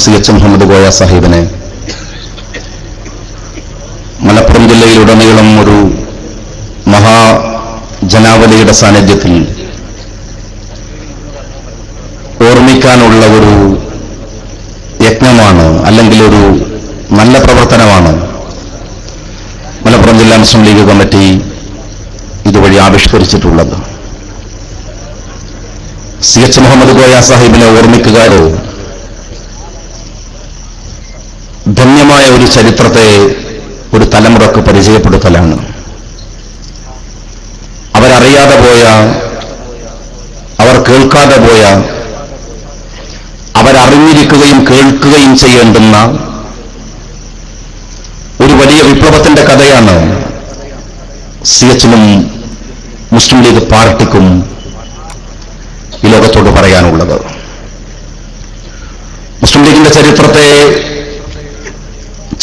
C H Muhammad Koya സാഹിബിനെ മലപ്പുറം ജില്ലയിലുടനീളം ഒരു മഹാജനാവലിയുടെ സാന്നിധ്യത്തിൽ ഓർമ്മിക്കാനുള്ള ഒരു യജ്ഞമാണ് അല്ലെങ്കിൽ ഒരു നല്ല പ്രവർത്തനമാണ്. മലപ്പുറം ജില്ലാ മുസ്ലിം ലീഗ് കമ്മിറ്റി ഇതുവഴി ആവിഷ്കരിച്ചിട്ടുള്ളത്. സി എച്ച് മുഹമ്മദ് ഗോയ സാഹിബിനെ ഓർമ്മിക്കുക ധന്യമായ ഒരു ചരിത്രത്തെ ഒരു തലമുറയ്ക്ക് പരിചയപ്പെടുത്തലാണ്. അവരറിയാതെ പോയ അവർ കേൾക്കാതെ പോയ അവരറിഞ്ഞിരിക്കുകയും കേൾക്കുകയും ചെയ്യേണ്ടുന്ന ഒരു വലിയ വിപ്ലവത്തിന്റെ കഥയാണ് സി എച്ചിനും മുസ്ലിം ലീഗ് പാർട്ടിക്കും ഈ ലോകത്തോട് പറയാനുള്ളത്. മുസ്ലിം ലീഗിന്റെ ചരിത്രത്തെ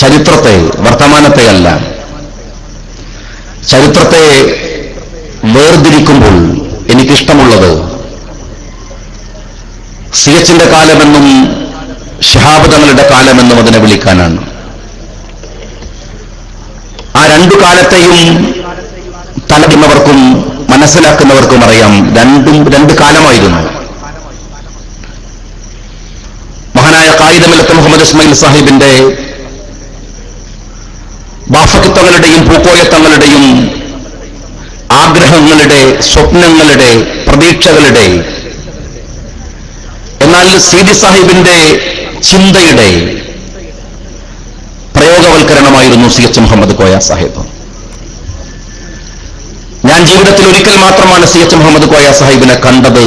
ചരിത്രത്തെ വർത്തമാനത്തെ അല്ല ചരിത്രത്തെ വേർതിരിക്കുമ്പോൾ എനിക്കിഷ്ടമുള്ളത് സിയച്ചിന്റെ കാലമെന്നും ഷിഹാബ് തങ്ങളുടെ കാലമെന്നും അതിനെ വിളിക്കാനാണ്. ആ രണ്ടു കാലത്തെയും തലകുന്നവർക്കും മനസ്സിലാക്കുന്നവർക്കും അറിയാം രണ്ടും രണ്ട് കാലമായിരുന്നു. മഹാനായ കായിദമിലത്ത് മുഹമ്മദ് ഇസ്മായിൽ സാഹിബിന്റെ ബാഫക്കിത്തങ്ങളുടെയും പൂക്കോയത്തങ്ങളുടെയും ആഗ്രഹങ്ങളുടെ സ്വപ്നങ്ങളുടെ പ്രതീക്ഷകളുടെ എന്നാൽ സീതി സാഹിബിന്റെ ചിന്തയുടെ പ്രയോഗവൽക്കരണമായിരുന്നു സി എച്ച് മുഹമ്മദ് കോയ സാഹിബ്. ഞാൻ ജീവിതത്തിൽ ഒരിക്കൽ മാത്രമാണ് സി എച്ച് മുഹമ്മദ് കോയ സാഹിബിനെ കണ്ടത്.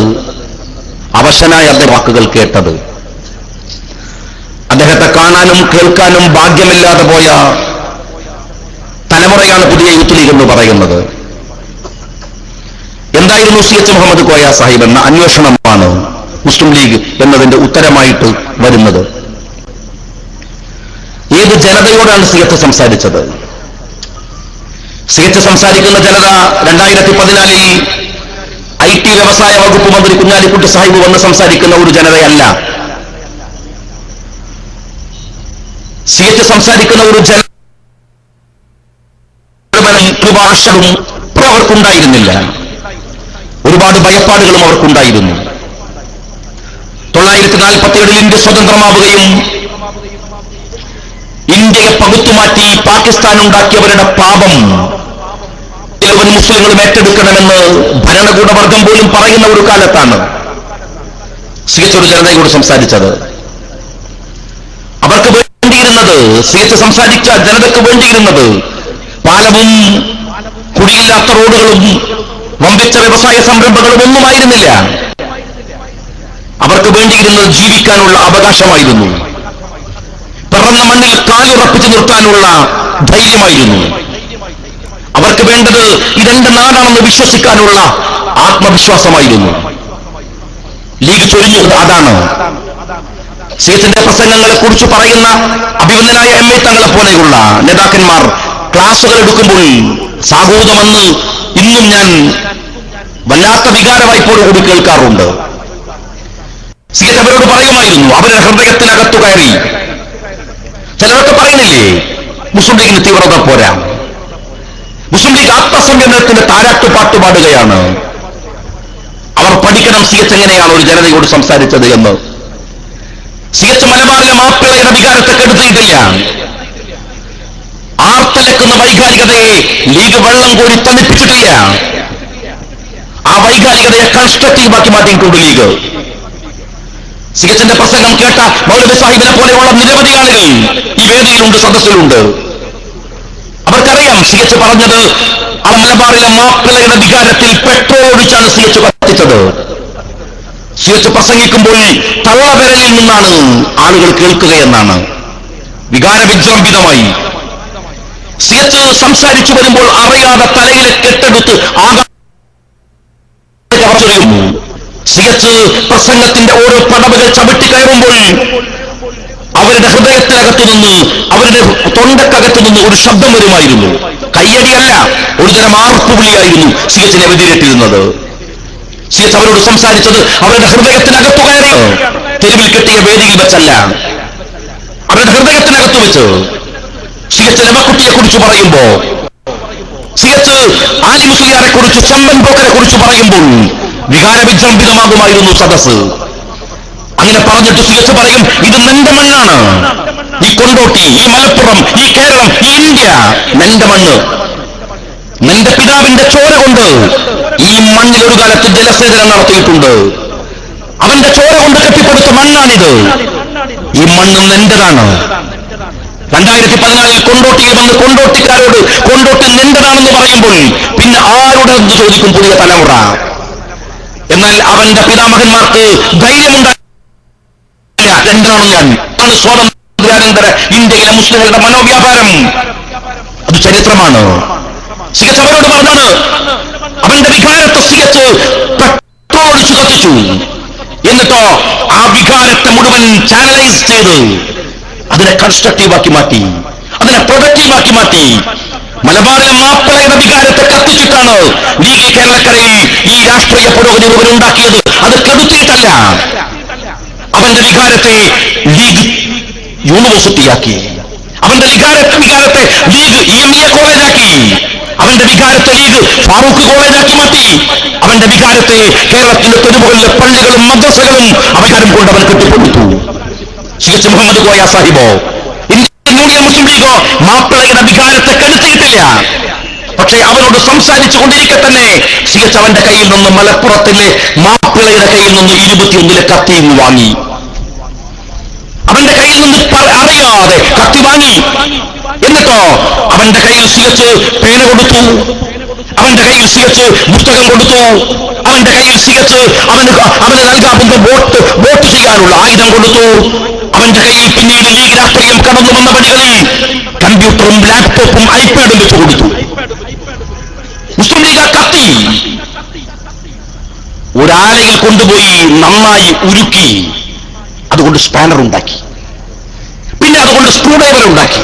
അവശനായ അദ്ദേഹം വാക്കുകൾ കേട്ടത്. അദ്ദേഹത്തെ കാണാനും കേൾക്കാനും ഭാഗ്യമില്ലാതെ പോയ തലമുറയാണ് പുതിയ യൂത്ത് ലീഗ് എന്ന് പറയുന്നത്. എന്തായിരുന്നു സി എച്ച് മുഹമ്മദ് കോയ സാഹിബ് എന്ന അന്വേഷണമാണ് മുസ്ലിം ലീഗ് എന്നതിന്റെ ഉത്തരമായിട്ട് വരുന്നത്? ഏത് ജനതയോടാണ് സി എച്ച് സംസാരിച്ചത്? സി എച്ച് സംസാരിക്കുന്ന ജനത രണ്ടായിരത്തി പതിനാലിൽ ഐ ടി വ്യവസായ വകുപ്പ് മന്ത്രി കുഞ്ഞാലിക്കുട്ടി സാഹിബ് വന്ന് സംസാരിക്കുന്ന ഒരു ജനതയല്ല. സി എച്ച് സംസാരിക്കുന്ന ഒരു ജന ആശവും അവർക്കുണ്ടായിരുന്നില്ല. ഒരുപാട് ഭയപ്പാടുകളും അവർക്കുണ്ടായിരുന്നു. തൊള്ളായിരത്തി നാൽപ്പത്തിയേഴിൽ ഇന്ത്യ സ്വതന്ത്രമാവുകയും ഇന്ത്യയെ പകുത്തുമാറ്റി പാകിസ്ഥാൻ ഉണ്ടാക്കിയവരുടെ പാപം മുഴുവൻ മുസ്ലിങ്ങളും ഏറ്റെടുക്കണമെന്ന് ഭരണകൂടവർഗം പോലും പറയുന്ന ഒരു കാലത്താണ് സി എച്ച് ഒരു ജനതയോട് സംസാരിച്ചത്. അവർക്ക് വേണ്ടിയിരുന്നത് സി എച്ച് സംസാരിച്ച ജനതയ്ക്ക് വേണ്ടിയിരുന്നത് പാലവും കുടിയില്ലാത്ത റോഡുകളും വമ്പിച്ച വ്യവസായ സംരംഭങ്ങളും ഒന്നുമായിരുന്നില്ല. അവർക്ക് വേണ്ടിയിരുന്നത് ജീവിക്കാനുള്ള അവകാശമായിരുന്നു. പിറന്ന മണ്ണിൽ കാലുറപ്പിച്ചു നിർത്താനുള്ള ധൈര്യമായിരുന്നു. അവർക്ക് വേണ്ടത് ഇതെന്റെ നാടാണെന്ന് വിശ്വസിക്കാനുള്ള ആത്മവിശ്വാസമായിരുന്നു. ലീഗ് ചൊരിഞ്ഞത് അതാണ്. സീസിന്റെ പ്രസംഗങ്ങളെ കുറിച്ച് പറയുന്ന അഭിമന്യനായ എം എ തങ്ങളെ പോലെയുള്ള നേതാക്കന്മാർ ക്ലാസുകൾ എടുക്കുമ്പോൾ സാഹൂതമെന്ന് ഇന്നും ഞാൻ വല്ലാത്ത വികാരവായ്പോടുകൂടി കേൾക്കാറുണ്ട്. സീറ്റ് അവരോട് പറയുമായിരുന്നു അവരുടെ ഹൃദയത്തിനകത്തു കയറി. ചിലരൊക്കെ പറയുന്നില്ലേ മുസ്ലിം ലീഗിന് തീവ്രത പോരാ. മുസ്ലിം ലീഗ് ആത്മസംയമനത്തിന്റെ താരാട്ടുപാട്ട് പാടുകയാണ്. അവർ പഠിക്കണം സി എങ്ങനെയാണ് ഒരു ജനതയോട് സംസാരിച്ചത് എന്ന്. സി എച്ച് മലബാറിലെ മാപ്പിളയുടെ വികാരത്തെ കെടുത്തിയിട്ടില്ല ആർത്തലക്കുന്ന വൈകാരികതയെ ലീഗ് വെള്ളം കോരി തണുപ്പിച്ചിട്ടില്ല ആ വൈകാരികതയെ കൺസ്ട്രക്റ്റീവ് ആക്കി മാറ്റിയിട്ടുണ്ട് ലീഗ്. സിഗച്ചിന്റെ പ്രസംഗം കേട്ട മൗലവി സാഹിബിനെ പോലെയുള്ള നിരവധി ആളുകൾ ഈ വേദിയിലുണ്ട് സദസ്സിലുണ്ട്. അവർക്കറിയാം സി എച്ച് പറഞ്ഞത് ആ മാപ്പിളയുടെ വികാരത്തിൽ പെട്രോൾ ഒഴിച്ചാണ് സി എച്ച് കത്തിച്ചത് സി പ്രസംഗിക്കുമ്പോൾ തള്ളവിരലിൽ നിന്നാണ് ആളുകൾ കേൾക്കുകയെന്നാണ് വികാര വിജൃംഭിതമായി സി സംസാരിച്ചു വരുമ്പോൾ അറിയാതെ തലയിലെ കെട്ടെടുത്ത് ആകാശ സി പ്രസംഗത്തിന്റെ ഓരോ പടവുകൾ ചവിട്ടി കയറുമ്പോൾ അവരുടെ ഹൃദയത്തിനകത്തു നിന്ന് അവരുടെ തൊണ്ടക്കകത്തു നിന്ന് ഒരു ശബ്ദം വരുമായിരുന്നു. കയ്യടിയല്ല ഒരു തരം ആർപ്പുവിളിയായിരുന്നു സി എച്ചിനെ എതിരേറ്റിരുന്നത് സി എച്ച് അവരോട് സംസാരിച്ചത് അവരുടെ ഹൃദയത്തിനകത്തു കയറി. തെരുവിൽ കെട്ടിയ വേദിയിൽ വെച്ചല്ല. അവരുടെ ഹൃദയത്തിനകത്ത് വെച്ച് സി എച്ച് കുറിച്ച് പറയുമ്പോ സി എച്ച് ആലി മുസ്ലിയാരെ കുറിച്ച് ചമ്പൻ പോക്കരെ കുറിച്ച് പറയുമ്പോൾ വികാര വിജൃംഭിതമാകുമായിരുന്നു സദസ് അങ്ങനെ പറഞ്ഞിട്ട് സി പറയും ഇത് നിന്റെ മണ്ണാണ്. ഈ കൊണ്ടോട്ടി ഈ മലപ്പുറം ഈ കേരളം ഈ ഇന്ത്യ നിന്റെ മണ്ണ്. നിന്റെ പിതാവിന്റെ ചോര കൊണ്ട് ഈ മണ്ണിൽ ഒരു കാലത്ത് ജലസേചനം നടത്തിയിട്ടുണ്ട്. അവന്റെ ചോര കൊണ്ട് കെട്ടിപ്പടുത്ത മണ്ണാണിത്. ഈ മണ്ണ് നിന്റെതാണ്. രണ്ടായിരത്തി പതിനാലിൽ കൊണ്ടോട്ടിയിൽ വന്ന് കൊണ്ടോട്ടിക്കാരോട് കൊണ്ടോട്ടി നിന്റെതാണെന്ന് പറയുമ്പോൾ പിന്നെ ആരുടെ എന്ത് ചോദിക്കും പുതിയ തലമുറ? എന്നാൽ അവന്റെ പിതാമഹന്മാർക്ക് ധൈര്യമുണ്ടായില്ല എന്താണ് ഞാൻ. ആണ് സ്വാതന്ത്ര്യാനന്തര ഇന്ത്യയിലെ മുസ്ലിങ്ങളുടെ മനോവ്യാപാരം. അത് ചരിത്രമാണ്. സിഗച്ച് അവരോട് പറഞ്ഞാണ് അവന്റെ വികാരത്തെ സിഗച്ച് പെട്രോളൊഴിച്ചു കത്തിച്ചു. എന്നിട്ടോ ആ വികാരത്തെ മുഴുവൻ ചാനലൈസ് ചെയ്ത് അതിനെ കൺസ്ട്രക്റ്റീവാക്കി മാറ്റി അതിനെ പ്രൊഡക്റ്റീവാക്കി മാറ്റി. മലബാറിലെ മാപ്പിളയുടെ വികാരത്തെ കത്തിച്ചിട്ടാണ് ലീഗ് കേരളക്കരയിൽ ഈ രാഷ്ട്രീയ പുരോഗതി മുഴുവൻ ഉണ്ടാക്കിയത്. അത് കെടുത്തിയിട്ടല്ല. അവന്റെ വികാരത്തെ ലീഗ് യൂണിവേഴ്സിറ്റിയാക്കി. അവന്റെ വികാര വികാരത്തെ ലീഗ് ഇ എം എ കോളേജാക്കി അവന്റെ വികാരത്തെ ലീഗ് ഫാറൂഖ് കോളേജാക്കി മാറ്റി. അവന്റെ വികാരത്തെ കേരളത്തിലെ തെരുവുകളിലെ പള്ളികളും മദ്രസകളും അവകാരം കൊണ്ട് അവൻ കെട്ടിപ്പടുത്തു. എച്ച് മുഹമ്മദ് കോയ സാഹിബോ ഇന്ത്യൻ മുസ്ലിം ലീഗോ മാപ്പിളയുടെ വികാരത്തെ കെടുത്തിയിട്ടില്ല പക്ഷേ അവരോട് സംസാരിച്ചു കൊണ്ടിരിക്കെ തന്നെ സി അവന്റെ കയ്യിൽ നിന്ന് മലപ്പുറത്തിലെ മാപ്പിളയുടെ കയ്യിൽ നിന്ന് ഇരുപത്തിയൊന്നിലെ കത്തിയും വാങ്ങി. അവന്റെ കയ്യിൽ നിന്ന് അറിയാതെ കത്തി വാങ്ങി. എന്നിട്ടോ? അവന്റെ കയ്യിൽ സിയച്ച് പേന കൊടുത്തു. അവന്റെ കയ്യിൽ സിയച്ച് പുസ്തകം കൊടുത്തു. അവന്റെ കയ്യിൽ സിയച്ച് അവന് അവന് നൽകാവുന്ന വോട്ട് വോട്ട് ചെയ്യാനുള്ള ആയുധം കൊടുത്തു. അവന്റെ കയ്യിൽ പിന്നീട് ഈ രാഷ്ട്രീയം കടന്നു വന്ന വഴികളിൽ കമ്പ്യൂട്ടറും ലാപ്ടോപ്പും ഐപാഡും വെച്ച് കൊടുത്തു. മുസ്ലിം ലീഗ് കത്തി. ഒരാലയിൽ കൊണ്ടുപോയി നന്നായി ഉരുക്കി. അതുകൊണ്ട് സ്പാനർ ഉണ്ടാക്കി. പിന്നെ അതുകൊണ്ട് സ്ക്രൂ ഉണ്ടാക്കി.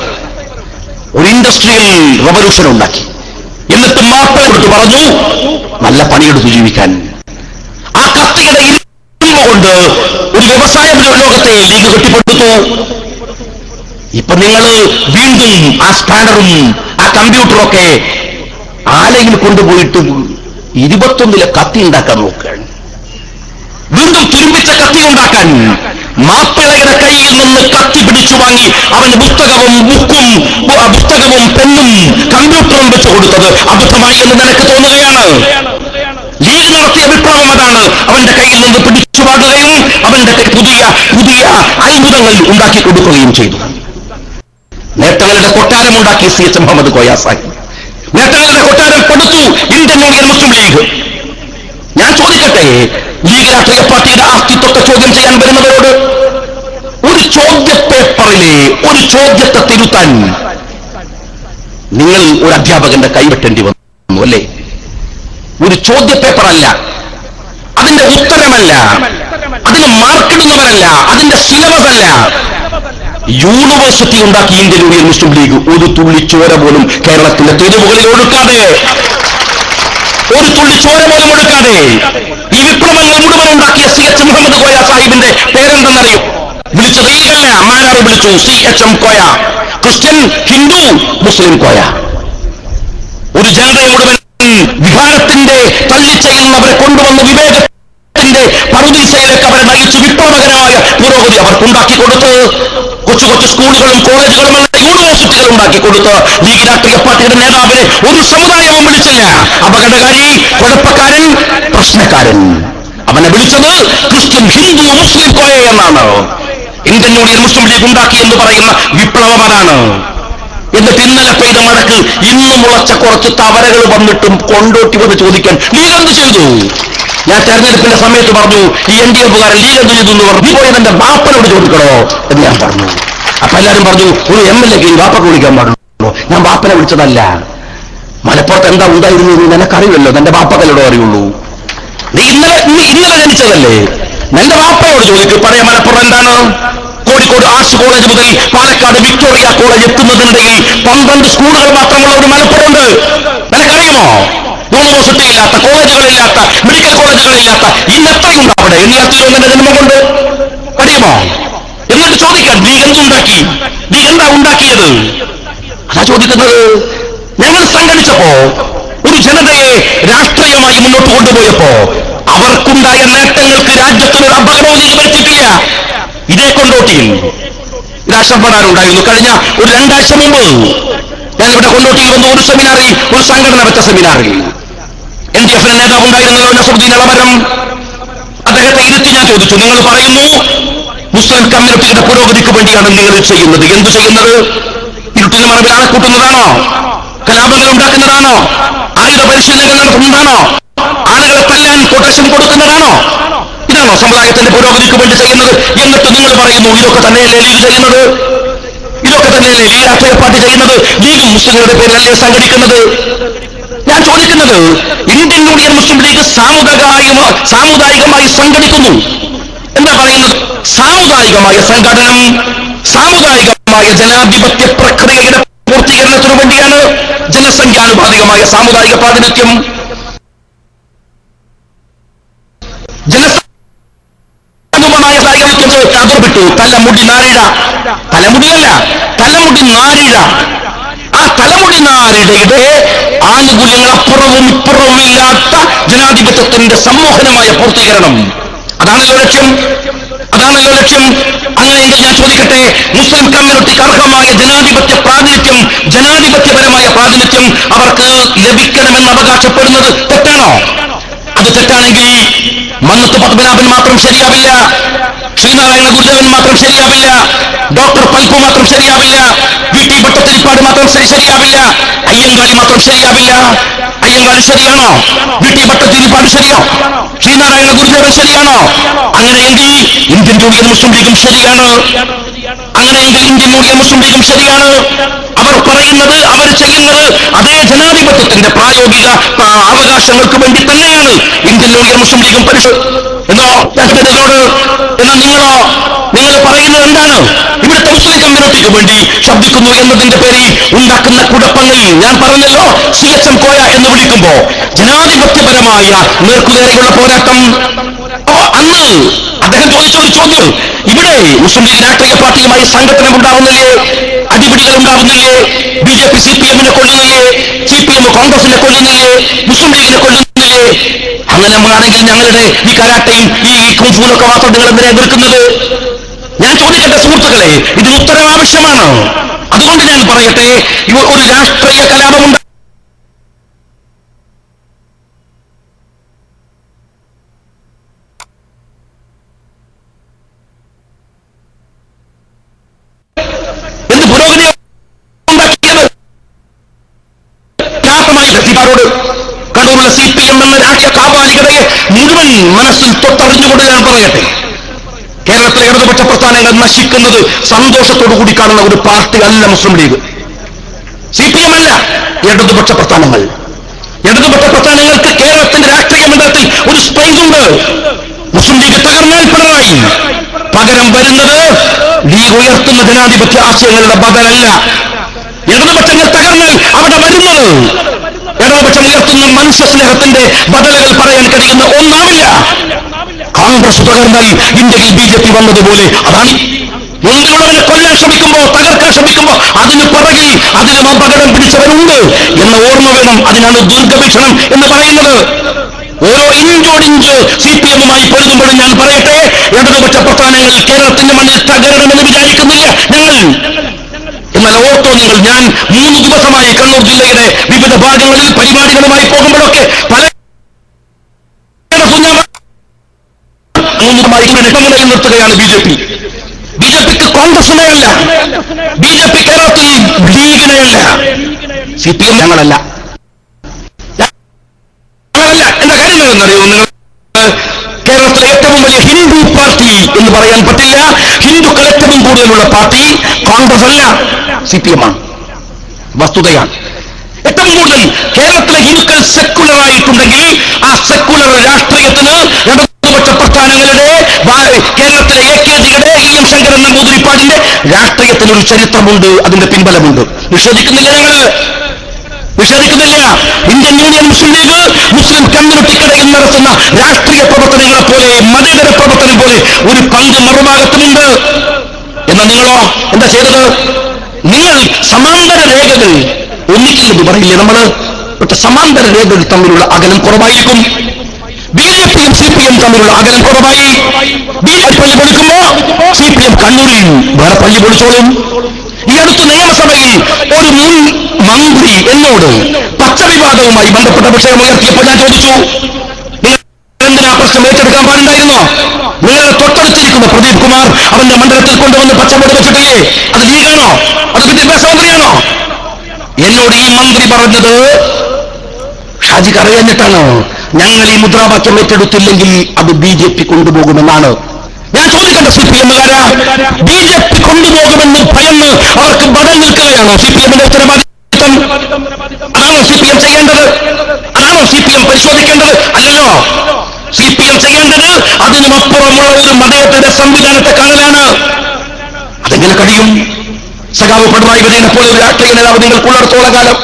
ഒരു ഇൻഡസ്ട്രിയൽ റവല്യൂഷൻ ഉണ്ടാക്കി. എന്നിട്ട് മാപ്പ പറഞ്ഞു നല്ല പണിയെടുത്ത് ജീവിക്കാൻ. ആ കത്തിയുടെ ഇരുമ്പ് കൊണ്ട് ഒരു വ്യവസായ ലോകത്തെ ലീഗ് കെട്ടിപ്പടുത്തു. ഇപ്പൊ നിങ്ങൾ വീണ്ടും ആ സ്പാനറും ആ കമ്പ്യൂട്ടറും ഒക്കെ ആലയിൽ കൊണ്ടുപോയിട്ട് ഇരുപത്തൊന്നിലെ കത്തി ഉണ്ടാക്കാൻ നോക്കുകയാണ്. വീണ്ടും തുരുമ്പിച്ച കത്തി ഉണ്ടാക്കാൻ മാപ്പിളയുടെ കയ്യിൽ നിന്ന് കത്തി പിടിച്ചു വാങ്ങി അവന് പുസ്തകവും ബുക്കും പുസ്തകവും പെന്നും കമ്പ്യൂട്ടറും വെച്ച് കൊടുത്തത് അബദ്ധമായി എന്ന് നിനക്ക് തോന്നുകയാണ്? ലീഗ് നടത്തിയ വിപ്ലവം അതാണ്? അവന്റെ കയ്യിൽ നിന്ന് പിടിച്ചു വാങ്ങുകയും അവന്റെ പുതിയ പുതിയ അത്ഭുതങ്ങൾ ഉണ്ടാക്കി കൊടുക്കുകയും ചെയ്തു. നേട്ടങ്ങളുടെ കൊട്ടാരം ഉണ്ടാക്കി സി എച്ച് മുഹമ്മദ് കോയാസായി നേട്ടങ്ങളുടെ കൊട്ടാരം കൊടുത്തു Indian Union Muslim League League രാഷ്ട്രീയ പാർട്ടിയുടെ അസ്തിത്വത്തെ ചോദ്യം ചെയ്യാൻ വരുന്നവരോട് ഒരു ചോദ്യ പേപ്പറിലെ ഒരു ചോദ്യത്തെ തിരുത്താൻ നിങ്ങൾ ഒരു അധ്യാപകന്റെ കൈവെട്ടേണ്ടി വന്നു അല്ലേ? ഒരു ചോദ്യ പേപ്പറല്ല അതിന്റെ ഉത്തരമല്ല അതിന് മാർക്കിടുന്നവരല്ല അതിന്റെ സിലബസ് അല്ല. യൂണിവേഴ്സിറ്റി ഉണ്ടാക്കി ഇന്ത്യൻ യൂണിയൻ മുസ്ലിം ലീഗ് ഒരു തുള്ളി ചോര പോലും കേരളത്തിന്റെ തെരുവുകളിൽ ഒഴുക്കാതെ. ഒരു തുള്ളി ചോര പോലും ഒഴുക്കാതെ ഈ വിപ്ലവങ്ങൾ മുഴുവൻ ഉണ്ടാക്കിയ സി എച്ച് മുഹമ്മദ് കോയ സാഹിബിന്റെ പേരെന്തെന്നറിയോ? വിളിച്ചത് ലീഗല്ല മാനാർ വിളിച്ചു C H M Koya. Christian Hindu Muslim Koya. ഒരു ജനതയെ മുഴുവൻ വികാരത്തിന്റെ അവരെ കൊണ്ടുവന്ന വിവേകത്തിന്റെ പറുദീസയിലേക്ക് അവരെ നയിച്ചു വിപ്ലവകരമായ പുരോഗതി അവർക്കുണ്ടാക്കി കൊടുത്ത് കൊച്ചു കൊച്ചു സ്കൂളുകളും കോളേജുകളും യൂണിവേഴ്സിറ്റികൾ ഉണ്ടാക്കി കൊടുത്ത് ലീഗ് രാഷ്ട്രീയ പാർട്ടിയുടെ നേതാവിനെ ഒരു സമുദായവും വിളിച്ചില്ല. അപകടകാരി കുഴപ്പക്കാരൻ പ്രശ്നക്കാരൻ. അവനെ വിളിച്ചത് ക്രിസ്ത്യൻ ഹിന്ദു മുസ്ലിം കോയ എന്നാണ്. ഇന്ത്യൻ യൂണിയൻ മുസ്ലിം ലീഗ് ഉണ്ടാക്കി എന്ന് പറയുന്ന വിപ്ലവം അതാണ്. എന്നിട്ട് ഇന്നലെ പെയ്ത മഴക്ക് ഇന്നും മുളച്ച കുറച്ച് തവരകൾ വന്നിട്ടും കൊണ്ടോട്ടി വന്ന് ചോദിക്കാൻ നീ എന്ത് ചെയ്തു? ഞാൻ തെരഞ്ഞെടുപ്പിന്റെ സമയത്ത് പറഞ്ഞു ഈ എൻ ഡി എഫുകാരൻ ലീഗ് എന്ത് ചെയ്തു എന്ന് പറഞ്ഞു. പോയി എന്റെ ബാപ്പനോട് ചോദിക്കണോ എന്ന് ഞാൻ പറഞ്ഞു. അപ്പൊ എല്ലാവരും പറഞ്ഞു ഒരു എം എൽ എക്ക് ബാപ്പക്ക് വിളിക്കാൻ പാടുള്ളൂ. ഞാൻ ബാപ്പനെ വിളിച്ചതല്ല. മലപ്പുറത്ത് എന്താ ഉണ്ടായിരുന്നു എന്ന് നിനക്കറിയുമല്ലോ. നിന്റെ ബാപ്പക്കല്ലോടോ അറിയുള്ളൂ? നീ ഇന്നലെ നീ ഇന്നലെ ജനിച്ചതല്ലേ? നിന്റെ വാപ്പയോട് ചോദിക്കും പഴയ മലപ്പുറം എന്താണ്? കോഴിക്കോട് ആർട്സ് കോളേജ് മുതൽ പാലക്കാട് വിക്ടോറിയ കോളേജ് എത്തുന്നതിനിടയിൽ പന്ത്രണ്ട് സ്കൂളുകൾ മാത്രമുള്ള ഒരു മലപ്പുറമുണ്ട്. നിനക്കറിയുമോ? യൂണിവേഴ്സിറ്റി ഇല്ലാത്ത കോളേജുകളില്ലാത്ത മെഡിക്കൽ കോളേജുകളില്ലാത്ത ഇന്ന് എത്രയുണ്ട് അവിടെ എണ്ണിയാത്തിലോ നിന്റെ ജന്മം കൊണ്ട്? അറിയുമോ? എന്നിട്ട് ചോദിക്കാം നീ എന്തുണ്ടാക്കി നീ എന്താ ഉണ്ടാക്കിയത്? അതാ ചോദിക്കുന്നത്. ഞങ്ങൾ സംഘടിച്ചപ്പോ ഒരു ജനതയെ രാഷ്ട്രീയമായി മുന്നോട്ട് കൊണ്ടുപോയപ്പോ അവർക്കുണ്ടായ നേട്ടങ്ങൾക്ക് രാജ്യത്തിന് ചെയ്തു വരുത്തിയിട്ടില്ല ഇതേ കൊണ്ടോട്ടിയിൽ രാഷ്ട്രം ആശപ്പെടാനുണ്ടായിരുന്നു കഴിഞ്ഞ ഒരു രണ്ടാഴ്ച മുമ്പ് ഞാൻ ഇവിടെ കൊണ്ടോട്ടിയിൽ വന്ന ഒരു സെമിനാറിൽ ഒരു സംഘടന വെച്ച സെമിനാറിൽ എൻ ഡി എഫിന്റെ നേതാവുണ്ടായിരുന്നല്ലോ നസറുദ്ദീൻ അളമരം അദ്ദേഹത്തെ ഇരുത്തി ഞാൻ ചോദിച്ചു നിങ്ങൾ പറയുന്നു മുസ്ലിം കമ്മ്യൂണിറ്റിയുടെ പുരോഗതിക്ക് വേണ്ടിയാണ് നിങ്ങൾ ചെയ്യുന്നത്. എന്ത് ചെയ്യുന്നത്? ഇരുട്ടിന് മറവിൽ ആളെ കൂട്ടുന്നതാണോ? കലാപങ്ങൾ ഉണ്ടാക്കുന്നതാണോ? ആയുധ പരിശീലനങ്ങൾ നടത്തുന്നതാണോ? ആളുകളെ തല്ലാൻ കൊട്ടേഷൻ കൊടുക്കുന്നതാണോ? ഇതാണോ സമുദായത്തിന്റെ പുരോഗതിക്ക് വേണ്ടി ചെയ്യുന്നത്? എന്നിട്ട് നിങ്ങൾ പറയുന്നു ഇതൊക്കെ തന്നെയല്ലേ ലീഗ് ചെയ്യുന്നത്? ഇതൊക്കെ തന്നെയല്ലേ ലീഗ് രാഷ്ട്രീയ പാർട്ടി ചെയ്യുന്നത്? ലീഗ് മുസ്ലിങ്ങളുടെ പേരിലല്ലേ സംഘടിക്കുന്നത്? ഞാൻ ചോദിക്കുന്നത് ഇന്ത്യൻ യൂണിയൻ മുസ്ലിം ലീഗ് സാമുദായിക സാമുദായികമായി സംഘടിക്കുന്നു. എന്താ പറയുന്നത്? സാമുദായികമായ സംഘടനം സാമുദായികമായ ജനാധിപത്യ പ്രക്രിയയുടെ പൂർത്തീകരണത്തിനു വേണ്ടിയാണ് ജനസംഖ്യാനുപാതികമായ സാമുദായിക പ്രാതിനിധ്യം. സാഹിത്യം അതിർവിട്ടു തലമുടി നാരിഴ തലമുടിയല്ല തലമുടി നാരിഴ. ആ തലമുടി നാരിഴയുടെ ആനുകൂല്യങ്ങൾ അപ്പുറവും ഇപ്പുറവും ഇല്ലാത്ത ജനാധിപത്യത്തിന്റെ സമ്മോഹനമായ പൂർത്തീകരണം. അതാണല്ലോ ലക്ഷ്യം. അതാണല്ലോ ലക്ഷ്യം. അങ്ങനെയെങ്കിൽ ഞാൻ ചോദിക്കട്ടെ മുസ്ലിം കമ്മ്യൂണിറ്റിക്ക് അർഹമായ ജനാധിപത്യ പ്രാതിനിധ്യം ജനാധിപത്യപരമായ പ്രാതിനിധ്യം അവർക്ക് ലഭിക്കണമെന്ന് അവകാശപ്പെടുന്നത് തെറ്റാണോ? അത് തെറ്റാണെങ്കിൽ മന്നത്ത് പത്മനാഭൻ മാത്രം ശരിയാവില്ല. ശ്രീനാരായണ ഗുരുദേവൻ മാത്രം ശരിയാവില്ല. ഡോക്ടർ പൽപ്പു മാത്രം ശരിയാവില്ല. വി ടി ഭട്ടത്തിരിപ്പാട് മാത്രം ശരി- ശരിയാവില്ല. അയ്യങ്കാളി മാത്രം ശരിയാവില്ല. അയ്യങ്കാളി ശരിയാണോ? വി ടി ഭട്ടത്തിരിപ്പാട് ശരിയോ ശ്രീനാരായണ ഗുരുദേവൻ ശരിയാണോ? അങ്ങനെയെങ്കിൽ ഇന്ത്യൻ യൂണിയൻ മുസ്ലിം ലീഗും ശരിയാണ്. അങ്ങനെയെങ്കിൽ ഇന്ത്യൻ യൂണിയൻ മുസ്ലിം ശരിയാണ് അവർ പറയുന്നത് അവർ ചെയ്യുന്നത്. അതേ ജനാധിപത്യത്തിന്റെ പ്രായോഗിക അവകാശങ്ങൾക്ക് വേണ്ടി തന്നെയാണ് ഇന്ത്യൻ യൂണിയൻ മുസ്ലിം ലീഗും പരിശോ എന്നോ ഞാൻ എന്നാൽ നിങ്ങളോ നിങ്ങൾ പറയുന്നത് എന്താണ്? ഇവിടുത്തെ മുസ്ലിം കമ്മ്യൂണിറ്റിക്ക് വേണ്ടി ശബ്ദിക്കുന്നു എന്നതിന്റെ പേരിൽ ഉണ്ടാക്കുന്ന കുഴപ്പങ്ങൾ ഞാൻ പറഞ്ഞല്ലോ. സി എച്ച് എം കോയ എന്ന് വിളിക്കുമ്പോ ജനാധിപത്യപരമായ നേർക്കുനേരെയുള്ള പോരാട്ടം. അന്ന് അദ്ദേഹം ചോദിച്ചൊരു ചോദ്യം ഇവിടെ മുസ്ലിം ലീഗ് രാഷ്ട്രീയ പാർട്ടിയുമായി സംഘടന ഉണ്ടാവുന്നില്ലേ? അടിപിടികൾ ഉണ്ടാവുന്നില്ലേ? B J P C P എമ്മിനെ കൊല്ലുന്നില്ലേ? സി പി എം കോൺഗ്രസിനെ കൊല്ലുന്നില്ലേ? മുസ്ലിം ലീഗിനെ കൊല്ലുന്നില്ലേ? അങ്ങനെ ആണെങ്കിൽ ഞങ്ങളുടെ ഈ കരാട്ടയും ഈ കുംഫൂനൊക്കെ മാത്രം നിങ്ങൾ എന്തിനാ എതിർക്കുന്നത്? ഞാൻ ചോദിക്കട്ടെ സുഹൃത്തുക്കളെ ഇതിന് ഉത്തരം ആവശ്യമാണ് അതുകൊണ്ട് ഞാൻ പറയട്ടെ ഒരു രാഷ്ട്രീയ കലാപമുണ്ട് എന്ത് പുരോഗതി ഉണ്ടാക്കിയത് പ്രതിഭാരോട് കണ്ണൂരിലെ സി പി എം എന്ന രാഷ്ട്രീയ കാപാലികതയെ മുഴുവൻ മനസ്സിൽ തൊട്ടറിഞ്ഞുകൊണ്ട് ഞാൻ പറയട്ടെ. കേരളത്തിലെ ഇടതുപക്ഷ പ്രസ്ഥാനങ്ങൾ നശിക്കുന്നത് സന്തോഷത്തോടു കൂടി കാണുന്ന ഒരു പാർട്ടി അല്ല Muslim League. C P M അല്ല ഇടതുപക്ഷ പ്രസ്ഥാനങ്ങൾ. ഇടതുപക്ഷ പ്രസ്ഥാനങ്ങൾക്ക് കേരളത്തിന്റെ രാഷ്ട്രീയ മണ്ഡലത്തിൽ ഒരു സ്പേസ് ഉണ്ട്. മുസ്ലിം ലീഗ് തകർന്നാൽ പിണറായി പകരം വരുന്നത് ലീഗ് ഉയർത്തുന്ന ജനാധിപത്യ ആശയങ്ങളുടെ ബദലല്ല. ഇടതുപക്ഷങ്ങൾ തകർന്നാൽ അവിടെ വരുന്നത് ഇടതുപക്ഷം ഉയർത്തുന്ന മനുഷ്യ സ്നേഹത്തിന്റെ ബദലുകൾ പറയാൻ കഴിയുന്ന ഒന്നാവില്ല. കോൺഗ്രസ് തകർന്നാൽ ഇന്ത്യയിൽ ബി ജെ പി വന്നതുപോലെ അതാണ്. മുൻപുള്ളവരെ കൊല്ലാൻ ശ്രമിക്കുമ്പോ തകർക്കാൻ ശ്രമിക്കുമ്പോ അതിന് പിറകിൽ അതിന് അപകടം പിടിച്ചവരുണ്ട് എന്ന ഓർമ്മ വേണം അതിനാണ് ദീർഘവീക്ഷണം എന്ന് പറയുന്നത്. ഓരോ ഇഞ്ചോടിഞ്ച് സി പി എമ്മുമായി പൊരുതുമ്പോഴും ഞാൻ പറയട്ടെ? ഇടതുപക്ഷ പ്രസ്ഥാനങ്ങൾ കേരളത്തിന്റെ മണ്ണിൽ തകരണമെന്ന് വിചാരിക്കുന്നില്ല. ഞങ്ങൾ എന്നാൽ ഓർത്തോ നിങ്ങൾ ഞാൻ മൂന്ന് ദിവസമായി കണ്ണൂർ ജില്ലയുടെ വിവിധ ഭാഗങ്ങളിൽ പരിപാടികളുമായി പോകുമ്പോഴൊക്കെ പല നിർത്തുകയാണ് B J P. B J പിക്ക് കോൺഗ്രസിനെയല്ല ബി ജെ പി കേരളത്തിൽ ലീഗിനെയല്ല സി പി എം ഞങ്ങളല്ല. ഞങ്ങളല്ല എന്റെ കാര്യം എന്നറിയോ? നിങ്ങൾ കേരളത്തിലെ ഏറ്റവും വലിയ ഹിന്ദു പാർട്ടി എന്ന് പറയാൻ പറ്റില്ല. ഹിന്ദുക്കൾ ഏറ്റവും കൂടുതലുള്ള party Congress C P M ആണ്. വസ്തുതയാണ്. ഏറ്റവും കൂടുതൽ കേരളത്തിലെ ഹിന്ദുക്കൾ സെക്കുലർ ആയിട്ടുണ്ടെങ്കിൽ ആ സെക്കുലർ രാഷ്ട്രീയത്തിന് ഇടതുപക്ഷ പ്രസ്ഥാനങ്ങളുടെ കേരളത്തിലെ എ കെ ജിയുടെ ഇ എം ശങ്കരൻ നമ്പൂതിരിപ്പാടിന്റെ രാഷ്ട്രീയത്തിന് ഒരു ചരിത്രമുണ്ട്. അതിന്റെ പിൻബലമുണ്ട്. നിഷേധിക്കുന്നില്ല ഞങ്ങൾ നിഷേധിക്കുന്നില്ല Indian Union Muslim League Muslim കമ്മ്യൂണിറ്റിക്കിടയിൽ നടത്തുന്ന രാഷ്ട്രീയ പ്രവർത്തനങ്ങളെ പോലെ മതേതര പ്രവർത്തനം പോലെ ഒരു പങ്ക് മറുഭാഗത്തുമുണ്ട് എന്നാൽ നിങ്ങളോ? എന്താ ചെയ്തത് നിങ്ങൾ സമാന്തര രേഖകൾ ഒന്നിക്കില്ലെന്ന് പറയില്ലേ നമ്മൾ സമാന്തര രേഖകൾ തമ്മിലുള്ള അകലം കുറവായിരിക്കും. ബി ജെ പിയും സി പി എം തമ്മിലുള്ള അകലം കുറവായി. ബി ജെ പള്ളി പൊളിക്കുമ്പോ സി പി എം കണ്ണൂരിൽ വേറെ പള്ളി പൊളിച്ചോളും. ഈ അടുത്ത നിയമസഭയിൽ ഒരു മുൻ മന്ത്രി എന്നോട് പച്ചവിവാദവുമായി ബന്ധപ്പെട്ട വിഷയം ഉയർത്തിയപ്പോൾ ഞാൻ ചോദിച്ചു "നിങ്ങൾ എന്തിനാ പ്രശ്നം ഏറ്റെടുക്കാൻ പാടുണ്ടായിരുന്നോ? നിങ്ങളുടെ തൊട്ടടുത്തിരിക്കുന്ന പ്രദീപ് കുമാർ അവന്റെ മണ്ഡലത്തിൽ കൊണ്ടുവന്ന് പച്ചമുടി വെച്ചിട്ടില്ലേ അത് ലീഗാണോ അത് വിദ്യാഭ്യാസ മന്ത്രിയാണോ? എന്നോട് ഈ മന്ത്രി പറഞ്ഞത് ഷാജി അറിയാഞ്ഞിട്ടാണ്. ഞങ്ങൾ ഈ മുദ്രാവാക്യം ഏറ്റെടുത്തില്ലെങ്കിൽ അത് ബി ജെ പി കൊണ്ടുപോകുമെന്നാണ്. ഞാൻ ചോദിക്കട്ടെ സി പി എമ്മുകാരാ ബി ജെ പി കൊണ്ടുപോകുമെന്ന് ഭയന്ന് അവർക്ക് ബദൽ നിൽക്കുകയാണോ? സി പി എമ്മിന്റെ ഉത്തരവാദിത്വം ആണോ സി പി എം ചെയ്യേണ്ടത്? ആണോ സി പി എം പരിശോധിക്കേണ്ടത്? അല്ലല്ലോ. സി പി എം ചെയ്യേണ്ടത് അതിനുമപ്പുറമുള്ള ഒരു മതേതര സംവിധാനത്തെ കാണലാണ് അതെങ്ങനെ കഴിയും? സഖാവ് പിണറായി വിജയനെ പോലെ ഒരു രാഷ്ട്രീയ നേതാവ് നിങ്ങൾക്കുള്ളിടത്തോളം കാലം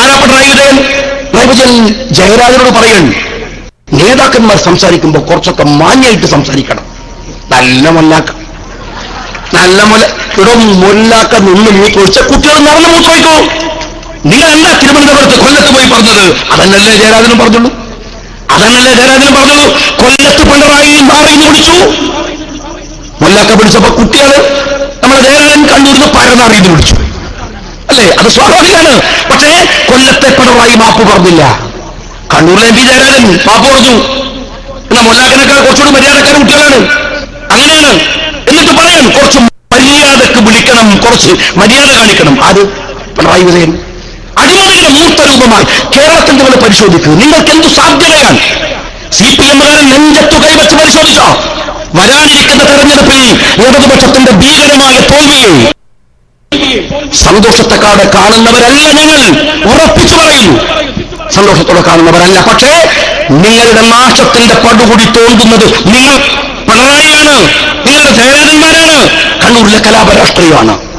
ആരാ പിണറായി വിജയൻ? വിജയൻ ജയരാജനോട് പറയൺ നേതാക്കന്മാർ സംസാരിക്കുമ്പോൾ കുറച്ചൊക്കെ മാന്യായിട്ട് സംസാരിക്കണം. നല്ല മൊല്ലാക്ക. നല്ല മൊല്ല ഇടം മൊല്ലാക്ക നിന്ന് കുഴിച്ച കുട്ടികൾ നടന്ന് പോയിക്കോ. നിങ്ങൾ എന്താ തിരുവനന്തപുരത്ത് കൊല്ലത്ത് പോയി പറഞ്ഞത്. അതന്നല്ലേ ജയരാജനും പറഞ്ഞുള്ളൂ. അതന്നല്ലേ ജയരാജൻ പറഞ്ഞു. കൊല്ലത്ത് പിണറായി മാറി വിളിച്ചു മൊല്ലാക്ക പിടിച്ചപ്പോ കുട്ടികൾ നമ്മളെ ജയരാജൻ കണ്ണൂരിന്ന് പരന്നറിയെന്ന് വിളിച്ചു അല്ലേ? അത് സ്വാഭാവികമാണ്. പക്ഷേ കൊല്ലത്തെ പിണറായി മാപ്പ് പറഞ്ഞില്ല. കണ്ണൂരിലെ എം പി ജയരാജൻ മാപ്പ് പറഞ്ഞു. എന്നാ മൊല്ലാക്കനേക്കാൾ കുറച്ചുകൂടി മര്യാദക്കാരൻ കുട്ടികളാണ്. അങ്ങനെയാണ്. എന്നിട്ട് പറയാൻ കുറച്ച് മര്യാദയ്ക്ക് വിളിക്കണം കുറച്ച് മര്യാദ കാണിക്കണം. അത് പിണറായി വിജയൻ. അഴിമതിയുടെ മൂർത്ത രൂപമായി കേരളത്തിൽ നിങ്ങൾ പരിശോധിക്കൂ. നിങ്ങൾക്ക് എന്തു സാധ്യതയാണ്? സി പി എമ്മുകാരൻ നെഞ്ചത്തു കൈവച്ച് പരിശോധിച്ചോ? വരാനിരിക്കുന്ന തെരഞ്ഞെടുപ്പിൽ ഇടതുപക്ഷത്തിന്റെ ഭീകരമായ തോൽവിയെ സന്തോഷത്തെക്കാട് കാണുന്നവരല്ല ഞങ്ങൾ ഉറപ്പിച്ചു പറയുന്നു സന്തോഷത്തോടെ കാണുന്നവരല്ല. പക്ഷേ നിങ്ങളുടെ നാശത്തിന്റെ പടുകൂടി തോന്നുന്നത് നിങ്ങൾ പിണറായിയാണ്. നിങ്ങളുടെ ജയരാജന്മാരാണ് കണ്ണൂരിലെ കലാപരാഷ്ട്രീയമാണ്.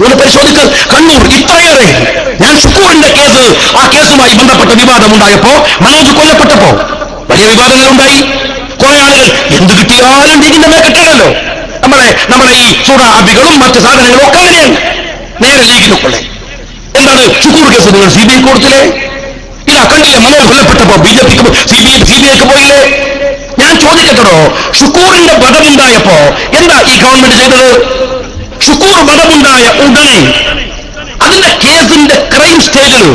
നിങ്ങൾ പരിശോധിക്ക് കണ്ണൂർ ഇത്രയേറെ ഞാൻ ഷുക്കൂറിന്റെ കേസ് ആ കേസുമായി ബന്ധപ്പെട്ട വിവാദം വിവാദമുണ്ടായപ്പോ മനോജ് കൊല്ലപ്പെട്ടപ്പോ വലിയ വിവാദങ്ങൾ ഉണ്ടായി. കുറെ ആളുകൾ എന്ത് കിട്ടിയാലും ലീഗിന്റെ മേക്കെട്ടാണല്ലോ നമ്മളെ നമ്മളെ ഈ ചൂടാബികളും മറ്റ് സാധനങ്ങളും ഒക്കെ അങ്ങനെയാണ് നേരെ ലീഗിന് കൊള്ളേ. എന്താണ് ഷുക്കൂർ കേസ് നിങ്ങൾ സി ബി ഐ കൊടുത്തില്ലേ? ഇല്ല കണ്ടില്ലേ മനോജ് കൊല്ലപ്പെട്ടപ്പോ ബി ജെ പിക്ക് സി ബി സി ബി ഐക്ക് പോയില്ലേ? ഞാൻ ചോദിക്കട്ടോ ഷുക്കൂറിന്റെ വധമുണ്ടായപ്പോ എന്താ ഈ ഗവൺമെന്റ് ചെയ്തത്? ഷുക്കൂർ വധമുണ്ടായ ഉടനെ അതിന്റെ കേസിന്റെ ക്രൈം സ്റ്റേജിൽ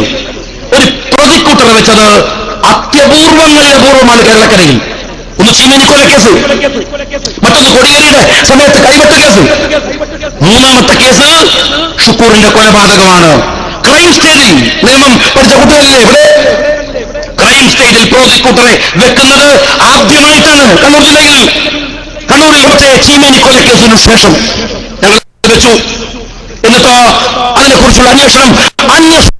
ഒരു പ്രോസിക്യൂട്ടർ വെച്ചത് അത്യപൂർവങ്ങളിൽ അപൂർവമാണ് കേരളക്കരയിൽ. ഒന്ന് ചീമനിക്കൊല കേസ് മറ്റൊന്ന് കൊടിയേരിയുടെ സമയത്ത് കൈവറ്റ കേസ്. മൂന്നാമത്തെ കേസ് ഷുക്കൂറിന്റെ കൊലപാതകമാണ്. ക്രൈം സ്റ്റേജിൽ നിയമം പഠിച്ച കുട്ടികളില്ലേ ഇവിടെ? ക്രൈം സ്റ്റേജിൽ പ്രോസിക്യൂട്ടറെ വെക്കുന്നത് ആദ്യമായിട്ടാണ് കണ്ണൂർ ജില്ലയിൽ. കണ്ണൂരിൽ പക്ഷേ ചീമേനി കൊലക്കേസിനു ശേഷം. വെച്ചു എന്നിട്ടോ അതിനെക്കുറിച്ചുള്ള അന്വേഷണം അന്വേഷണം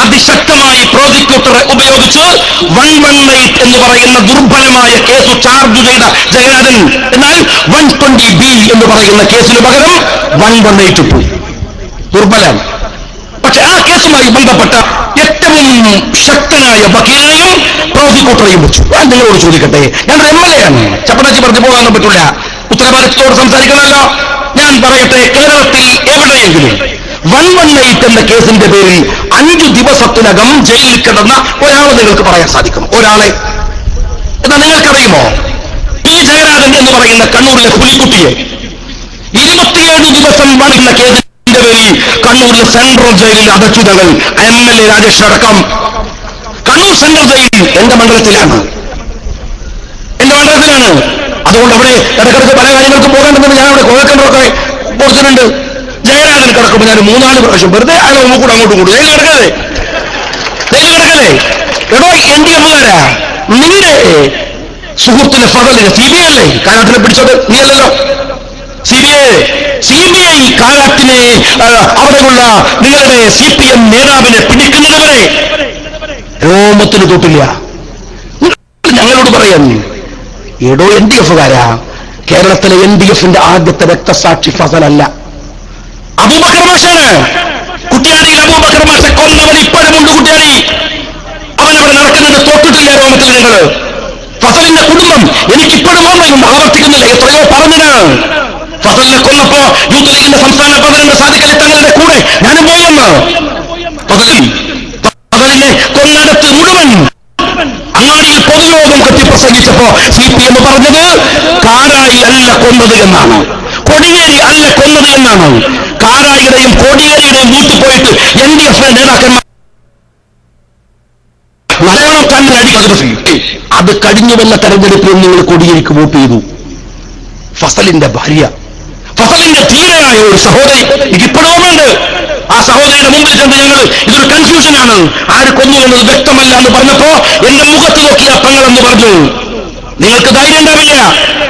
അതിശക്തമായി പ്രോസിക്യൂട്ടറെ ഉപയോഗിച്ച് വൺ വൺ നൈറ്റ് എന്ന് പറയുന്ന ദുർബലമായ കേസ് ചാർജ് ചെയ്ത ജയരാജൻ എന്നാൽ വൺ ട്വന്റി ബി എന്ന് പറയുന്ന കേസിന് പകരം വൺ വൺ എയ്റ്റ് ഇട്ടു. ദുർബലം. ആ കേസുമായി ബന്ധപ്പെട്ട ഏറ്റവും ശക്തനായ വക്കീലിനെയും പ്രോസിക്യൂട്ടറെയും വെച്ചു. ഞാൻ നിങ്ങളോട് ചോദിക്കട്ടെ? ഞാൻ എം എൽ എ ആണ് ചപ്പടച്ചി പറഞ്ഞു പോകാനൊന്നും പറ്റില്ല ഉത്തരവാദിത്തത്തോട് സംസാരിക്കണമല്ലോ. ഞാൻ പറയട്ടെ കേരളത്തിൽ എവിടെയെങ്കിലും വൺ വൺ എയ്റ്റ് എന്ന കേസിന്റെ പേരിൽ അഞ്ചു ദിവസത്തിനകം ജയിലിൽ കിടന്ന ഒരാളെ നിങ്ങൾക്ക് പറയാൻ സാധിക്കും. ഒരാളെ. എന്നാൽ നിങ്ങൾക്കറിയുമോ? പി ജയരാജൻ എന്ന് പറയുന്ന കണ്ണൂരിലെ പുലിക്കുട്ടിയെ ഇരുപത്തിയേഴ് ദിവസം വളരുന്ന കേസിന്റെ പേരിൽ കണ്ണൂരിലെ സെൻട്രൽ ജയിലിൽ അടച്ചു ഞങ്ങൾ എം എൽ എ രാജേഷ് അടക്കം. കണ്ണൂർ സെൻട്രൽ ജയിൽ എന്റെ മണ്ഡലത്തിലാണ്. എന്റെ മണ്ഡലത്തിലാണ്. അതുകൊണ്ട് അവിടെ ഇടക്കിടക്ക് പല കാര്യങ്ങൾക്ക് പോകേണ്ടതെന്ന് ഞാൻ അവിടെ കോഴക്കണ്ടൊക്കെ കൊടുത്തിട്ടുണ്ട് ജയരാജൻ കിടക്കുമ്പോൾ ഞാൻ മൂന്നാൽ പ്രാവശ്യം വെറുതെ അയാൾ കൂടെ അങ്ങോട്ടും കൂടും ജയിൽ കിടക്കല്ലേ ജയിൽ കിടക്കല്ലേ എടോ എന്റെ അമ്മമാരാ നിന്റെ സുഹൃത്തിന്റെ ഫതലിനെ സി ബി അല്ലേ? കാരാട്ടിനെ പിടിച്ചത് നീ അല്ലല്ലോ കാരാട്ടിനെ ആ, അവിടെയുള്ള നിങ്ങളുടെ സി പി എം നേതാവിനെ പിടിക്കുന്നതുവരെ രോമത്തിന് തൊട്ടില്ല. ഞങ്ങളോട് പറയാൻ എടോ എൻ ഡി എഫുകാരാ കേരളത്തിലെ എൻ ഡി എഫിന്റെ ആദ്യത്തെ രക്തസാക്ഷി ഫസലല്ല. അബൂബക്കർ മാഷാണ് കുട്ടിയാടിയിൽ അബൂബക്കർ മാഷ കൊന്നവൻ ഇപ്പോഴുമുണ്ട് കുട്ടിയാടി അവനവിടെ നടക്കുന്നത് തൊട്ടിട്ടില്ല രോമത്തിൽ നിങ്ങൾ ഫസലിന്റെ കുടുംബം എനിക്കിപ്പോഴും ഓർമ്മ ആവർത്തിക്കുന്നില്ല. എത്രയോ പറഞ്ഞത് ഫസലിനെ കൊന്നപ്പോ യൂത്ത് ലീഗിന്റെ സംസ്ഥാന പ്രസിഡന്റ് സാധിക്കലി തങ്ങളുടെ കൂടെ ഞാനും പോയെന്ന് ഫസലിൽ ഫസലിനെ കൊന്നിടത്ത് മുഴുവൻ അങ്ങാടിയിൽ പൊതുയോഗം കെട്ടി പ്രസംഗിച്ചപ്പോ സി പി എം പറഞ്ഞത് കാരായി അല്ല കൊന്നത് എന്നാണ്. കൊടിയേരി അല്ല കൊന്നത് എന്നാണ്. കാരായിയുടെയും കോടിയേരിയുടെയും ബൂത്ത് പോയിട്ട് എൻ ഡി എഫ് നേതാക്കന്മാർ നല്ലോണം കണ്ണിലടിക്കുന്നത് അത് കഴിഞ്ഞു വന്ന തെരഞ്ഞെടുപ്പിൽ നിങ്ങൾ കൊടിയേരിക്ക് വോട്ട് ചെയ്തു. ഫസലിന്റെ ഭാര്യ ഫസലിന്റെ ധീരനായ ഒരു സഹോദരി എനിക്കിപ്പോഴും ഓർമ്മയുണ്ട്. ആ സഹോദരിയുടെ മുമ്പിൽ ചെന്ന് ഞങ്ങൾ ഇതൊരു കൺഫ്യൂഷനാണ് ആര് കൊന്നു എന്നത് വ്യക്തമല്ല എന്ന് പറഞ്ഞപ്പോ എന്റെ മുഖത്ത് നോക്കി ആ പെങ്ങളെന്ന് പറഞ്ഞു നിങ്ങൾക്ക് ധൈര്യം ഉണ്ടാവില്ല.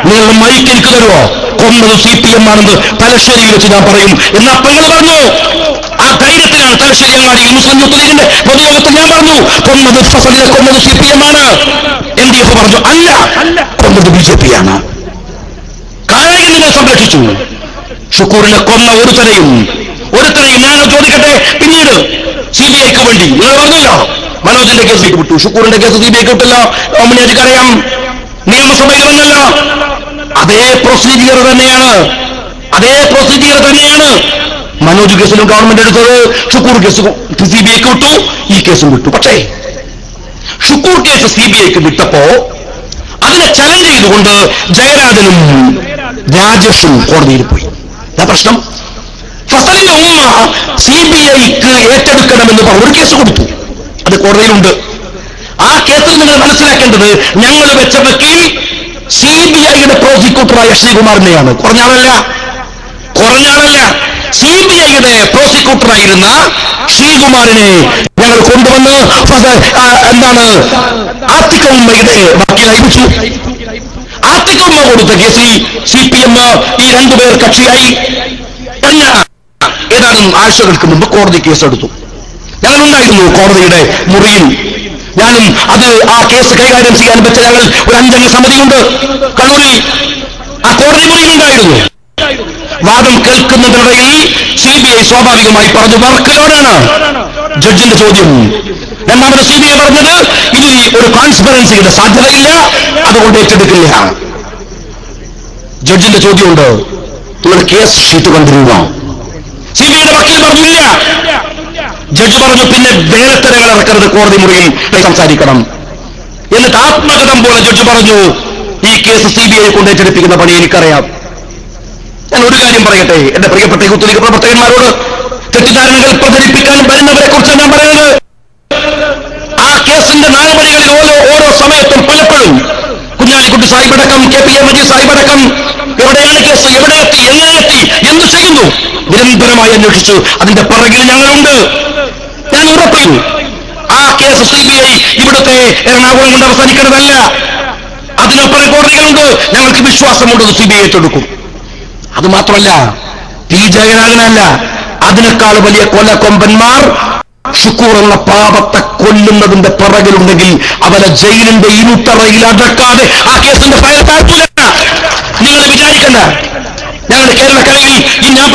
നിങ്ങൾ മൈക്ക് എനിക്ക് തരുമോ കൊന്നത് സി പി എം ആണെന്ന് തലശ്ശേരിയിൽ വെച്ച് ഞാൻ പറയും. എന്ന് ആ പെങ്ങൾ പറഞ്ഞു. ആ ധൈര്യത്തിലാണ് തലശ്ശേരി അങ്ങാടി മുസ്ലിം ലീഗിന്റെ പൊതുയോഗത്തിൽ ഞാൻ പറഞ്ഞു കൊന്നത് ഫസലിനെ കൊന്നത് സി പി എം ആണ്. എൻ ഡി എഫ് പറഞ്ഞു അല്ല കൊന്നത് ബി ജെ പി ആണ്. കാരായി നിന്നെ സംരക്ഷിച്ചു. ഷുക്കൂറിനെ കൊന്ന ഒരു തലയും ഞാൻ ചോദിക്കട്ടെ പിന്നീട് സി ബി ഐക്ക് വേണ്ടി. നിങ്ങൾ പറഞ്ഞല്ലോ മനോജിന്റെ കേസ് വിട്ടു. ഷുക്കൂറിന്റെ കേസ് സി ബി ഐക്ക് വിട്ടല്ലോ. ഓമനിയാജിക്ക് അറിയാം നിയമസഭയിൽ അതേ പ്രൊസീജിയർ തന്നെയാണ്. അതേ പ്രൊസീജിയർ തന്നെയാണ്. മനോജ് കേസിലും ഗവൺമെന്റ് എടുത്തത്. ഷുക്കൂർ കേസ് സി ബി ഐക്ക് വിട്ടു. ഈ കേസും വിട്ടു. പക്ഷേ ഷുക്കൂർ കേസ് സി ബി ഐക്ക് വിട്ടപ്പോ അതിനെ ചലഞ്ച് ചെയ്തുകൊണ്ട് ജയരാജനും രാജേഷും കോടതിയിൽ പോയി. പ്രശ്നം? സി ബി ഐക്ക് ഏറ്റെടുക്കണമെന്ന് ഒരു കേസ് കൊടുത്തു. അത് കോടതിയിലുണ്ട്. ആ കേസിൽ നിങ്ങൾ മനസ്സിലാക്കേണ്ടത് ഞങ്ങൾ വെച്ച വക്കീൽ സി ബി ഐയുടെ പ്രോസിക്യൂട്ടറായ ശ്രീകുമാറിനെയാണ്. കുറഞ്ഞാളല്ല കുറഞ്ഞാളല്ല സി ബി ഐയുടെ പ്രോസിക്യൂട്ടറായിരുന്ന ശ്രീകുമാറിനെ ഞങ്ങൾ കൊണ്ടുവന്ന് എന്താണ് ആർട്ടിക്കൽ വക്കീലായി വെച്ചു. ഉമ്മ കൊടുത്ത കേസിൽ സി പി എം ഈ രണ്ടുപേർ കക്ഷിയായി. അല്ല ഏതാനും ആഴ്ചകൾക്ക് മുമ്പ് കോടതി കേസെടുത്തു. ഞങ്ങളുണ്ടായിരുന്നു കോടതിയുടെ മുറിയിൽ. ഞാനും അത് ആ കേസ് കൈകാര്യം ചെയ്യാൻ വെച്ച ഞങ്ങൾ ഒരു അഞ്ചംഗ സമിതിയുണ്ട്. കണ്ണൂരിൽ ആ കോടതി മുറിയിലുണ്ടായിരുന്നു വാദം കേൾക്കുന്നതിനിടയിൽ സി ബി ഐ സ്വാഭാവികമായി പറഞ്ഞു വർക്കിലോടാണ് ജഡ്ജിന്റെ ചോദ്യം. രണ്ടാമത് സി ബി ഐ പറഞ്ഞത് ഇതിൽ ഒരു കോൺസ്പെറൻസിയുടെ സാധ്യതയില്ല അതുകൊണ്ട് ഏറ്റെടുക്കില്ല. ജഡ്ജിന്റെ ചോദ്യമുണ്ട്. നിങ്ങളുടെ കേസ് ഷീറ്റ് കണ്ടിരുന്നോ സി ബി ഐയുടെ വക്കീൽ പറഞ്ഞില്ല. ജഡ്ജ് പറഞ്ഞു പിന്നെ വേലത്തരകൾ ഇറക്കരുത് കോടതി മുറിയിൽ. സംസാരിക്കണം. എന്നിട്ട് ആത്മകഥം പോലെ ജഡ്ജ് പറഞ്ഞു ഈ കേസ് സി ബി ഐ കൊണ്ട് ഏറ്റെടുപ്പിക്കുന്ന പണി എനിക്കറിയാം. ഞാൻ ഒരു കാര്യം പറയട്ടെ? എന്റെ പ്രിയപ്പെട്ട യൂത്ത് ലീഗ് പ്രവർത്തകന്മാരോട് തെറ്റിദ്ധാരണകൾ പ്രചരിപ്പിക്കാൻ വരുന്നവരെ കുറിച്ച് ഞാൻ പറയുന്നത്. ആ കേസിന്റെ നാലുമണികളിൽ ഓരോ ഓരോ സമയത്തും പലപ്പോഴും സാഹിബടക്കം കെ പി എ സാഹിബടക്കം എവിടെയൊക്കെ എവിടെയൊക്കെ എത്തി എന്ത് ചെയ്യുന്നു? നിരന്തരമായി അന്വേഷിച്ചു. അതിന്റെ പിറകിൽ ഞങ്ങളുണ്ട് ഞാൻ ഉറപ്പയും ആ കേസ് സി ബി ഐ ഇവിടുത്തെ എറണാകുളം കൊണ്ട് അവസാനിക്കുന്നതല്ല. അതിനപ്പുറം കോടതികളുണ്ട്. ഞങ്ങൾക്ക് വിശ്വാസമുണ്ട് സി ബി ഐ ഏറ്റെടുക്കും അത് മാത്രമല്ല പി ജയരാജനല്ല അതിനേക്കാൾ വലിയ കൊലക്കൊമ്പന്മാർ ഷുക്കൂർ എന്ന പാപത്തെ കൊല്ലുന്നതിന്റെ പിറകിലുണ്ടെങ്കിൽ അവനെ ജയിലിന്റെ ഇരുട്ടറയിൽ അടക്കാതെ ആ കേസിന്റെ ഫയൽ താഴ്ത്തൂല നിങ്ങൾ വിചാരിക്കണ്ട. ഞങ്ങളുടെ കേരളക്കരയിൽ ഈ ഞാൻ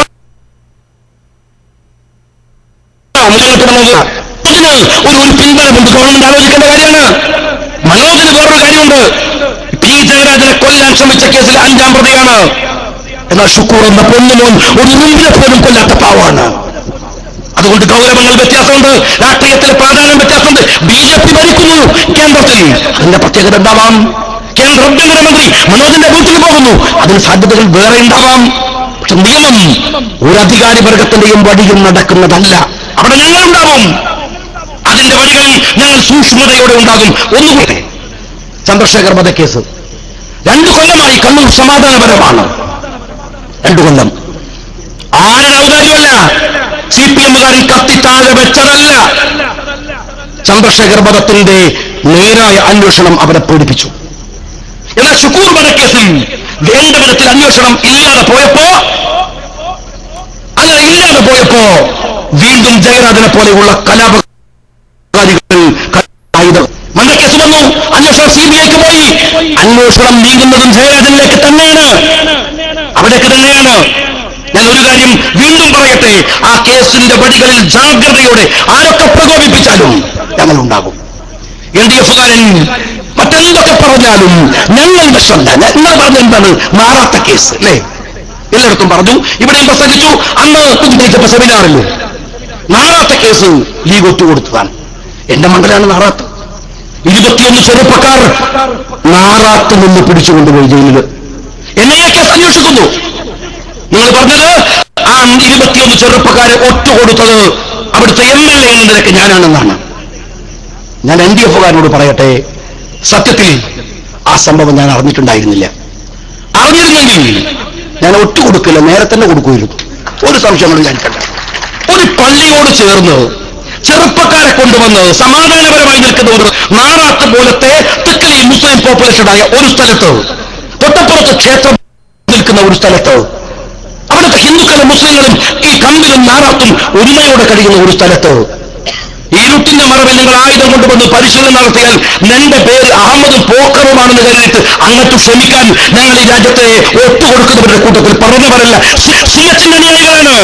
അതിന് ഒരു ഒരു പിൻബലമുണ്ട് ഗവൺമെന്റ് ആലോചിക്കേണ്ട കാര്യമാണ്. മനോജിന് വേറൊരു കാര്യമുണ്ട്. പി ജയരാജനെ കൊല്ലാൻ ശ്രമിച്ച കേസിൽ അഞ്ചാം പ്രതിയാണ്. എന്നാൽ ഷുക്കൂർ എന്ന പൊന്നുമോൻ ഒരു ഉറുമ്പിനെ പോലും കൊല്ലാത്ത പാവാണ്. അതുകൊണ്ട് ഗൗരവങ്ങൾ വ്യത്യാസമുണ്ട്. രാഷ്ട്രീയത്തിൽ പ്രാധാന്യം വ്യത്യാസമുണ്ട്. ബി ജെ പി ഭരിക്കുന്നു. കേന്ദ്രത്തിൽ. അതിന്റെ പ്രത്യേകത എന്താവാം? കേന്ദ്ര ആഭ്യന്തരമന്ത്രി മനോജിന്റെ ബൂത്തിൽ പോകുന്നു. അതിന് സാധ്യതകൾ വേറെ ഉണ്ടാവാം. പക്ഷെ നിയമം ഒരു അധികാരി വർഗത്തിന്റെയും വഴിയും നടക്കുന്നതല്ല. അവിടെ ഞങ്ങളുണ്ടാവും അതിന്റെ വഴികളിൽ ഞങ്ങൾ സൂക്ഷ്മതയോടെ ഉണ്ടാകും. ഒന്നുകൂടെ. ചന്ദ്രശേഖർ വധക്കേസ് രണ്ടു കൊല്ലമായി കണ്ണൂർ സമാധാനപരമാണ്. രണ്ടു കൊല്ലം. ആരുടെ ഔദാര്യമല്ല സി പി എമ്മുകാരിൽ താഴെ വെച്ചതല്ല. ചന്ദ്രശേഖർ വധത്തിന്റെ നേരായ അന്വേഷണം അവരെ പേടിപ്പിച്ചു എന്നാൽ ഷുക്കൂർ വധക്കേസിൽ വേണ്ട വിധത്തിൽ അന്വേഷണം ഇല്ലാതെ പോയപ്പോ അങ്ങനെ ഇല്ലാതെ പോയപ്പോ വീണ്ടും ജയരാജനെ പോലെയുള്ള കലാപകാരികൾ മന്ത്രക്കേസ് വന്നു. അന്വേഷണം സി ബി ഐക്ക് പോയി. അന്വേഷണം നീങ്ങുന്നതും ജയരാജനിലേക്ക് തന്നെയാണ്. അവിടേക്ക് തന്നെയാണ്. കാര്യം വീണ്ടും പറയട്ടെ ആ കേസിന്റെ വഴികളിൽ ജാഗ്രതയോടെ ആരൊക്കെ പ്രകോപിപ്പിച്ചാലും ഞങ്ങൾ ഉണ്ടാകും എൽ ഡി എഫുകാരൻ മറ്റെന്തൊക്കെ പറഞ്ഞാലും ഞങ്ങളുടെ ശ്രദ്ധ ഞങ്ങൾ പറഞ്ഞെന്താണ്? മാറാത്ത കേസ് അല്ലേ? എല്ലായിടത്തും പറഞ്ഞു ഇവിടെയും പ്രസംഗിച്ചു അന്ന് കുഞ്ഞിച്ചപ്പോ സെമിനാറിൽ നാറാത്ത കേസ് ലീഗ് ഒറ്റുകൊടുത്തതാണ് എന്റെ മണ്ഡലമാണ് നാറാത്ത് ഇരുപത്തിയൊന്ന് ചെറുപ്പക്കാർ നാറാത്ത് നിന്ന് പിടിച്ചുകൊണ്ടുപോയി എന്നെ കേസ് അന്വേഷിക്കുന്നു നിങ്ങൾ പറഞ്ഞത് ആ ഇരുപത്തിയൊന്ന് ചെറുപ്പക്കാരെ ഒത്തുകൊടുത്തത് അവിടുത്തെ എം എൽ എ ഞാനാണെന്നാണ്. ഞാൻ എൻ ഡി എഫുകാരനോട് പറയട്ടെ സത്യത്തിൽ ആ സംഭവം ഞാൻ അറിഞ്ഞിട്ടുണ്ടായിരുന്നില്ല. അറിഞ്ഞിരുന്നെങ്കിൽ ഞാൻ ഒറ്റുകൊടുക്കില്ല നേരെ തന്നെ കൊടുക്കുമായിരുന്നു. ഒരു സംശയങ്ങളും ഞാൻ കണ്ട. ഒരു പള്ളിയോട് ചേർന്ന് ചെറുപ്പക്കാരെ കൊണ്ടുവന്ന് സമാധാനപരമായി നിൽക്കുന്ന ഒരു നാറാത്ത് പോലത്തെ തിക്കലി മുസ്ലിം പോപ്പുലേഷനായ ഒരു സ്ഥലത്ത് തൊട്ടപ്പുറത്ത് ക്ഷേത്രം നിൽക്കുന്ന ഒരു സ്ഥലത്ത് അവിടുത്തെ ഹിന്ദുക്കളും മുസ്ലിങ്ങളും ഈ കമ്പിലും നാറാത്തും ഒരുമയോടെ കഴിയുന്ന ഒരു സ്ഥലത്ത് ഇരുട്ടിന്റെ മറവിൽ നിങ്ങൾ ആയുധം കൊണ്ടുവന്ന് പരിശീലനം നടത്തിയാൽ നിന്റെ പേര് അഹമ്മദ് പോക്കറുമാണെന്ന് കരുതിയിട്ട് അങ്ങോട്ട് ക്ഷമിക്കാൻ ഞങ്ങൾ ഈ രാജ്യത്തെ ഒത്തുകൊടുക്കുന്നവരുടെ കൂട്ടത്തിൽ പറഞ്ഞവരല്ല സി എച്ചിന്റെ അനുയായികളാണ്